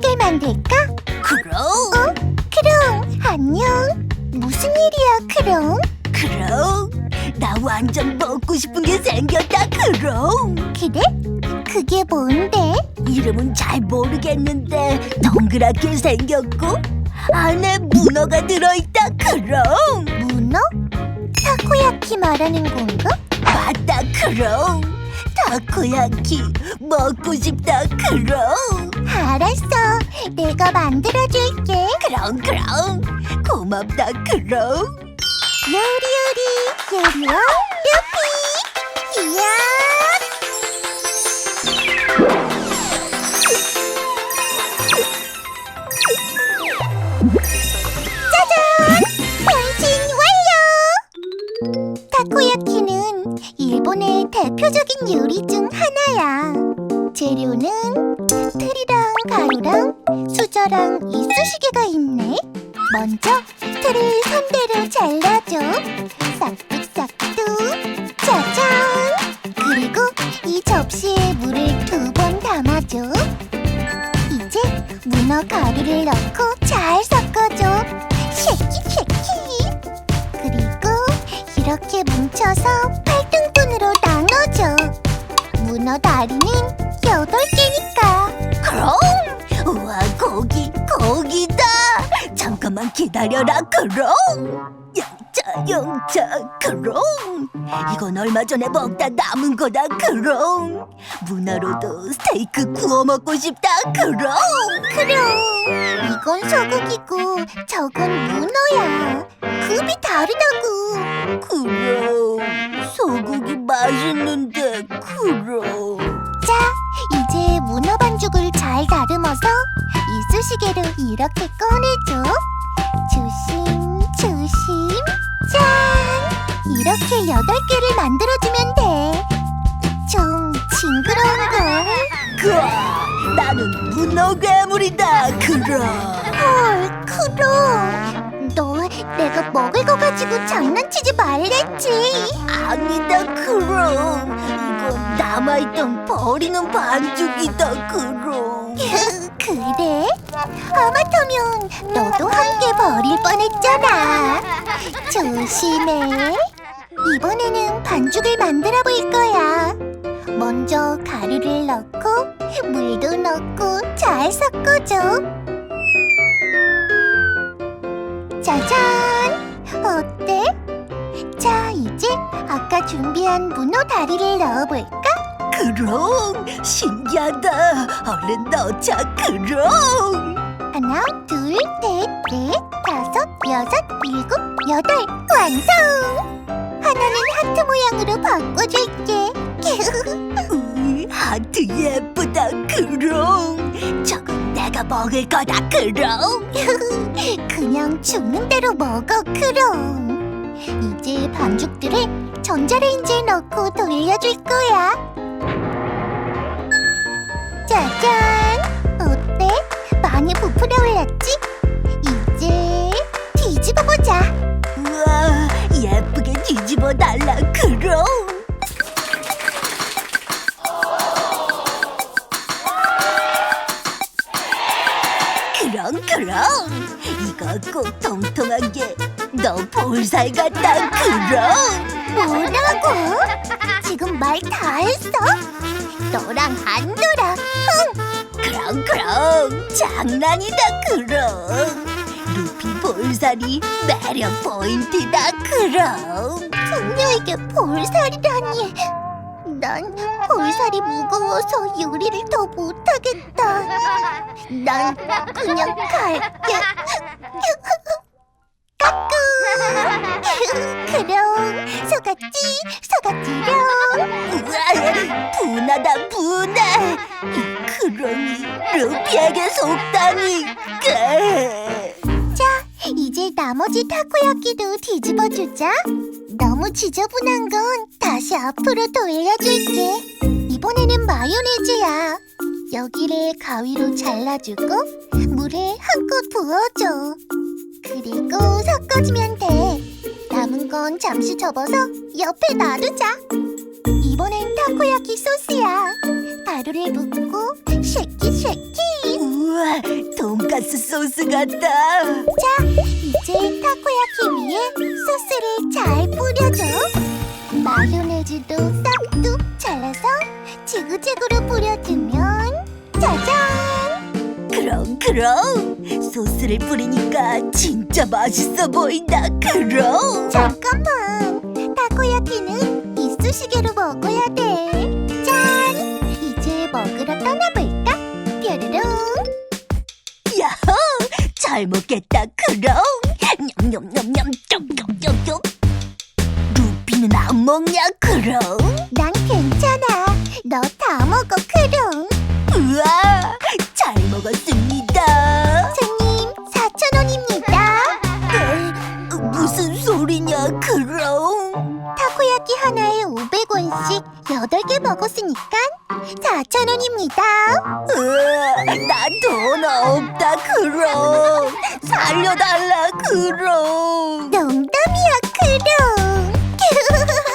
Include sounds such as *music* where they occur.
음식을 만들까? 그럼 어? 그럼 안녕. 무슨 일이야, 그럼? 그럼 나 완전 먹고 싶은 게 생겼다 그럼 그래? 그게 뭔데? 이름은 잘 모르겠는데 동그랗게 생겼고 안에 문어가 들어있다 그럼 문어? 타코야키 말하는 건가? 맞다 그럼 타코야키 먹고 싶다 그럼. 알았어. 내가 만들어줄게. 그럼 그럼. 고맙다 그럼. 요리 요리. 요리요? 뾰피 이야 대표적인 요리 중 하나야. 재료는 틀이랑 가루랑 수저랑 이쑤시개가 있네. 먼저 틀을 선대로 잘라줘. 싹둑싹둑. 짜잔. 그리고 이 접시에 물을 두 번 담아줘. 이제 문어 가루를 넣고 문어 다리는 여덟 개니까. 그럼 우와 고기 고기다. 잠깐만 기다려라 그럼. 영자 영자 그럼. 이건 얼마 전에 먹다 남은 거다 그럼. 문어로도 스테이크 구워 먹고 싶다 그럼. 그럼. 이건 소고기고 저건 문어야. 급이 다르다고. 그럼 소고기 맛있는데 시개로 이렇게 꺼내줘 내가 먹을 거 가지고 장난치지 말랬지 아니다 그럼 이건 남아있던 버리는 반죽이다 그럼 *laughs* 그래? 하마터면 너도 함께 버릴 뻔했잖아. 조심해. 이번에는 반죽을 만들어 볼 거야. 먼저 가루를 넣고 물도 넣고 잘 섞어줘. 이제 아까 준비한 문어 다리를 넣어볼까? 그럼. 신기하다. 얼른 넣자. 그럼. 하나, 둘, 셋, 넷, 다섯, 여섯, 일곱, 여덟, 완성! 하나는 하트 모양으로 바꿔줄게. 으이, *laughs* 하트 예쁘다. 그럼. 저건 내가 먹을 거다. 그럼. *laughs* 그냥 죽는 대로 먹어, 그럼. 이제 반죽들을 전자레인지에 넣고 돌려줄 거야. 짜잔! 어때? 많이 부풀어 올랐지? 이제 뒤집어 보자. 우와 예쁘게 뒤집어 달라 그럼 이거 꼭 통통하게 너 볼살 같다 그럼 뭐라고? 지금 말 다 했어? 너랑 안 놀아. 그럼 그럼 장난이다 그럼 루피 볼살이 매력 포인트다 그럼 분녀 에게 볼살이라니. 난 볼살이 무거워서 요리를 더 못하겠다. 난 그냥 갈게. 그럼 속았지, 속았지롱. 우와, 분하다 이 크롱이 루피에게 속다니까 자, 이제 나머지 타코야끼도 뒤집어 주자. 너무 지저분한 건 다시 앞으로 돌려줄게. 이번에는 마요네즈야. 여기를 가위로 잘라주고 물에 한껏 부어줘. 그리고 섞어주면 돼. 남은 건 잠시 접어서 옆에 놔두자. 이번엔 타코야키 소스야. 가루를 붓고 쉐키 쉐키. 우와, 돈가스 소스 같다. 자, 이제 타코야키 위에 소스를 잘 뿌려줘. 마요네즈도 싹둑 잘라서 지그재그로 뿌려주면 짜잔! 그럼 그럼 소스를 뿌리니까 진짜 맛있어 보인다. 그럼. 잠깐만, 타코야키는 이쑤시개로 먹어야 돼. 짠! 이제 먹으러 떠나볼까? 뾰로롱! 야호! 잘 먹겠다. 그럼. 냠냠냠냠 쪽쪽쪽쪽. 루피는 안 먹냐? 그럼. 난 괜찮아. 너 나돈 없다 그럼. 살려달라 그럼. 농담이야 그럼. *laughs*